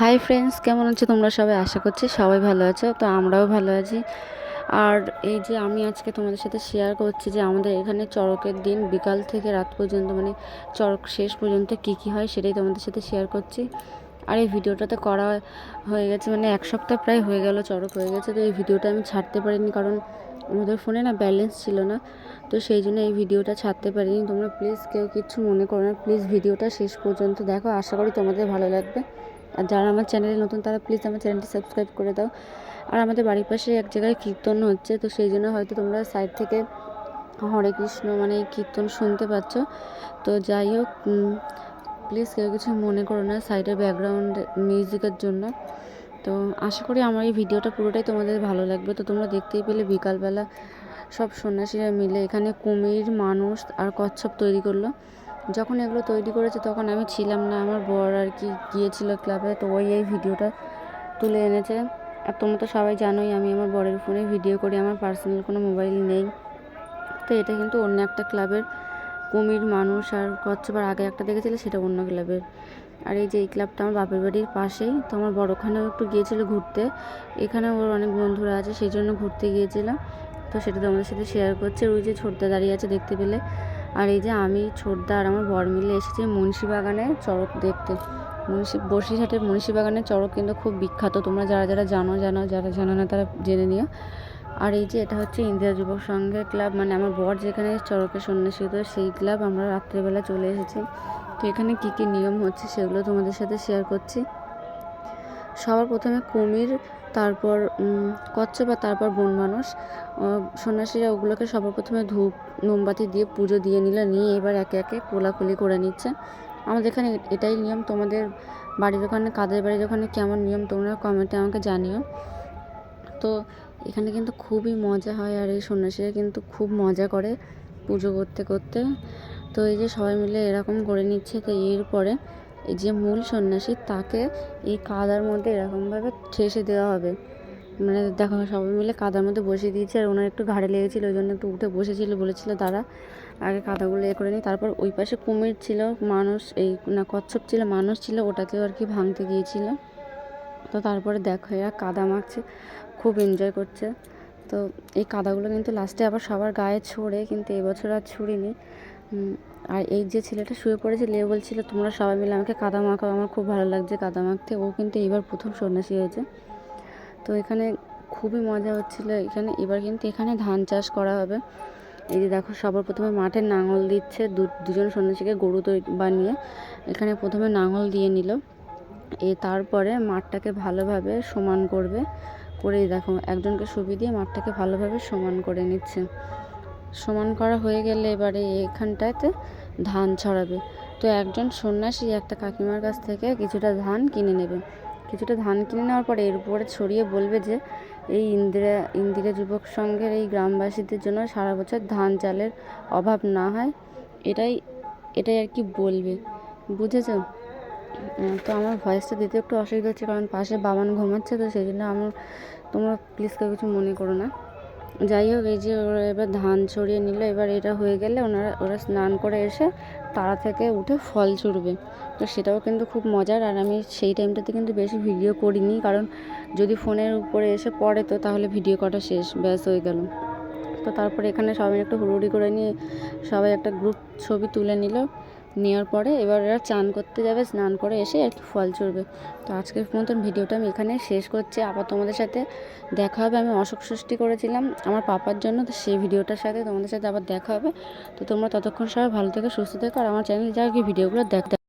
Hi friends কেমন আছো তোমরা সবাই? আশা করছি সবাই ভালো আছো, তো আমরাও ভালো আছি। আর এই যে আমি আজকে তোমাদের সাথে শেয়ার করছি যে আমাদের এখানে চড়কের দিন বিকাল থেকে রাত পর্যন্ত মানে চড়ক শেষ পর্যন্ত কি কি হয় সেটাই তোমাদের সাথে শেয়ার করছি। আর এই ভিডিওটাতে করা হয়ে গেছে মানে এক সপ্তাহ প্রায় হয়ে গেল চড়ক হয়ে গেছে, তো এই ভিডিওটা আমি ছাড়তে পারিনি কারণ আমাদের ফোনে না ব্যালেন্স ছিল না, তো সেই জন্য এই ভিডিওটা ছাড়তে পারিনি। তোমরা প্লিজ কেউ কিচ্ছু মনে করো না প্লিজ ভিডিওটা শেষ পর্যন্ত দেখো, আশা করি তোমাদের ভালো লাগবে। আর যারা আমার চ্যানেলে নতুন, তারা প্লিজ আমার চ্যানেলটি সাবস্ক্রাইব করে দাও। আর আমাদের বাড়ির পাশে এক জায়গায় কীর্তন হচ্ছে, তো সেই জন্য হয়তো তোমরা সাইড থেকে হরে কৃষ্ণ মানে কীর্তন শুনতে পাচ্ছ। তো যাই হোক প্লিজ কেউ কিছু মনে করো না সাইডের ব্যাকগ্রাউন্ড মিউজিকের জন্য। তো আশা করি আমার এই ভিডিওটা পুরোটাই তোমাদের ভালো লাগবে। তো তোমরা দেখতেই পেলে বিকালবেলা সব সন্ন্যাসীরা মিলে এখানে কুমির, মানুষ আর কচ্ছপ তৈরি করল। যখন এগুলো তৈরি করেছে তখন আমি ছিলাম না। আমার বর আর কি গিয়েছিল ক্লাবে, তো ওই এই ভিডিওটা তুলে এনেছে। আর তোমরা তো সবাই জানোই, আমি আমার বরের ফোনে ভিডিও করি, আমার পার্সোনাল কোনো মোবাইল নেই। তো এটা কিন্তু অন্য একটা ক্লাবের কুমির মানুষ আর কচ্ছপ আগে একটা দেখেছিলে, সেটা অন্য ক্লাবের। আর এই যে এই ক্লাবটা আমার বাপের বাড়ির পাশেই, তো আমার বড় ওখানেও একটু গিয়েছিল ঘুরতে। এখানে ওর অনেক বন্ধুরা আছে, সেই জন্য ঘুরতে গিয়েছিলাম। তো সেটা তোমাদের সাথে শেয়ার করছে। ওই যে ছোটদা দাঁড়িয়ে আছে দেখতে পেলে আর এই যে আমি, ছোটদা আর আমার বর মিলে এসেছি মুন্সিবাগানে চড়ক দেখতে। মুন্সি, বসিরহাটের মুন্সিবাগানের চড়ক কিন্তু খুব বিখ্যাত। তোমরা যারা যারা জানো জানো, যারা জানো না তারা জেনে নিও। আর এই যে এটা হচ্ছে ইন্দিরা যুবক সংঘের ক্লাব। মানে আমার বর যেখানে চড়কে সন্ন্যাসী হতো, সেই ক্লাব আমরা রাত্রেবেলা চলে এসেছি। তো এখানে কী কী নিয়ম হচ্ছে সেগুলো তোমাদের সাথে শেয়ার করছি। সবার প্রথমে কুমির, তারপর কচ্ছপ আর তারপর বন মানুষ। সন্ন্যাসীরা ওগুলোকে সবার প্রথমে ধূপ, মোমবাতি দিয়ে পুজো দিয়ে নিল, নিয়ে এবার একে একে কোলাকুলি করে নিচ্ছে। আমাদের এখানে এটাই নিয়ম। তোমাদের বাড়ির ওখানে, কাদের বাড়ির ওখানে কেমন নিয়ম তোমরা কমেন্টে আমাকে জানিও। তো এখানে কিন্তু খুবই মজা হয় আর এই সন্ন্যাসীরা কিন্তু খুব মজা করে পুজো করতে করতে। তো এই যে সবাই মিলে এরকম করে নিচ্ছে, তো এরপরে এই যে মূল সন্ন্যাসী, তাকে এই কাদার মধ্যে এরকমভাবে ঠেসে দেওয়া হবে। মানে দেখো, সবাই মিলে কাদার মধ্যে বসিয়ে দিয়েছে, আর ওনার একটু ঘাড়ে লেগেছিলো, ওই জন্য একটু উঠে বসেছিল, বলেছিল তারা আগে কাদাগুলো এ করে নিই তারপর ওই পাশে কুমির ছিল, মানুষ, এই না, কচ্ছপ ছিল, মানুষ ছিল, ওটাকেও আর কি ভাঙতে গিয়েছিল। তো তারপরে দেখো, এরা কাদা মাখছে, খুব এনজয় করছে। তো এই কাদাগুলো কিন্তু লাস্টে আবার সবার গায়ে ছড়ে, কিন্তু এবছর আর ছুড়িনি। আর এই যে ছেলেটা শুয়ে পড়েছে লে বলছিল, তোমরা সবাই মিলে আমাকে কাদা মাখাও, আমার খুব ভালো লাগছে কাদা মাখতে। ও কিন্তু এবার প্রথম সন্ন্যাসী হয়েছে। তো এখানে খুবই মজা হচ্ছিল, এখানে এবার কিন্তু এখানে ধান চাষ করা হবে। এই যে দেখো, সবার প্রথমে মাঠে নাঙল দিচ্ছে দুজন সন্ন্যাসীকে গরু তৈরি বানিয়ে এখানে প্রথমে নাঙল দিয়ে নিল। এ তারপরে মাঠটাকে ভালোভাবে সমান করবে, করে দেখো, একজনকে সুবি দিয়ে মাঠটাকে ভালোভাবে সমান করে নিচ্ছে। সমান করা হয়ে গেলে এবারে এখানটাতে ধান ছড়াবে। তো একজন সন্ন্যাসী একটা কাকিমার কাছ থেকে কিছুটা ধান কিনে নেবে। কিছুটা ধান কিনে নেওয়ার পরে এর উপরে ছড়িয়ে বলবে যে, এই ইন্দিরা ইন্দিরা যুবক সংঘের এই গ্রামবাসীদের জন্য সারা বছর ধান চালের অভাব না হয়? এটাই এটাই আর কি বলবে। বুঝেছ? তো আমার ভয়েসটা দিতে একটু অসুবিধা হচ্ছে, কারণ পাশে বাবান ঘুমাচ্ছে, তো সেই জন্য আমার, তোমরা প্লিজ কেউ কিছু মনে করো না। যাই হোক, এই যে ওরা এবার ধান ছড়িয়ে নিল, এবার এটা হয়ে গেলে ওনারা, ওরা স্নান করে এসে তারা থেকে উঠে ফল ছুড়বে। তো সেটাও কিন্তু খুব মজার, আর আমি সেই টাইমটাতে কিন্তু বেশি ভিডিও করিনি, কারণ যদি ফোনের উপরে এসে পড়ে তো তাহলে ভিডিও করা শেষ, ব্যাস হয়ে গেল। তো তারপরে এখানে সবাই একটু হুড়ুড়ি করে নিয়ে সবাই একটা গ্রুপ ছবি তুলে নিল। নেওয়ার পরে এবার এরা চান করতে যাবে, স্নান করে এসে একটু ফল চড়বে। তো আজকের মতন ভিডিওটা আমি এখানে শেষ করছি। আবার তোমাদের সাথে দেখা হবে। আমি অশোক সৃষ্টি করেছিলাম আমার পাপার জন্য, তো সেই ভিডিওটার সাথে তোমাদের সাথে আবার দেখা হবে। তো তোমরা ততক্ষণ সবাই ভালো থেকে, সুস্থ থেকো। আর আমার চ্যানেল যা কি ভিডিওগুলো দেখতে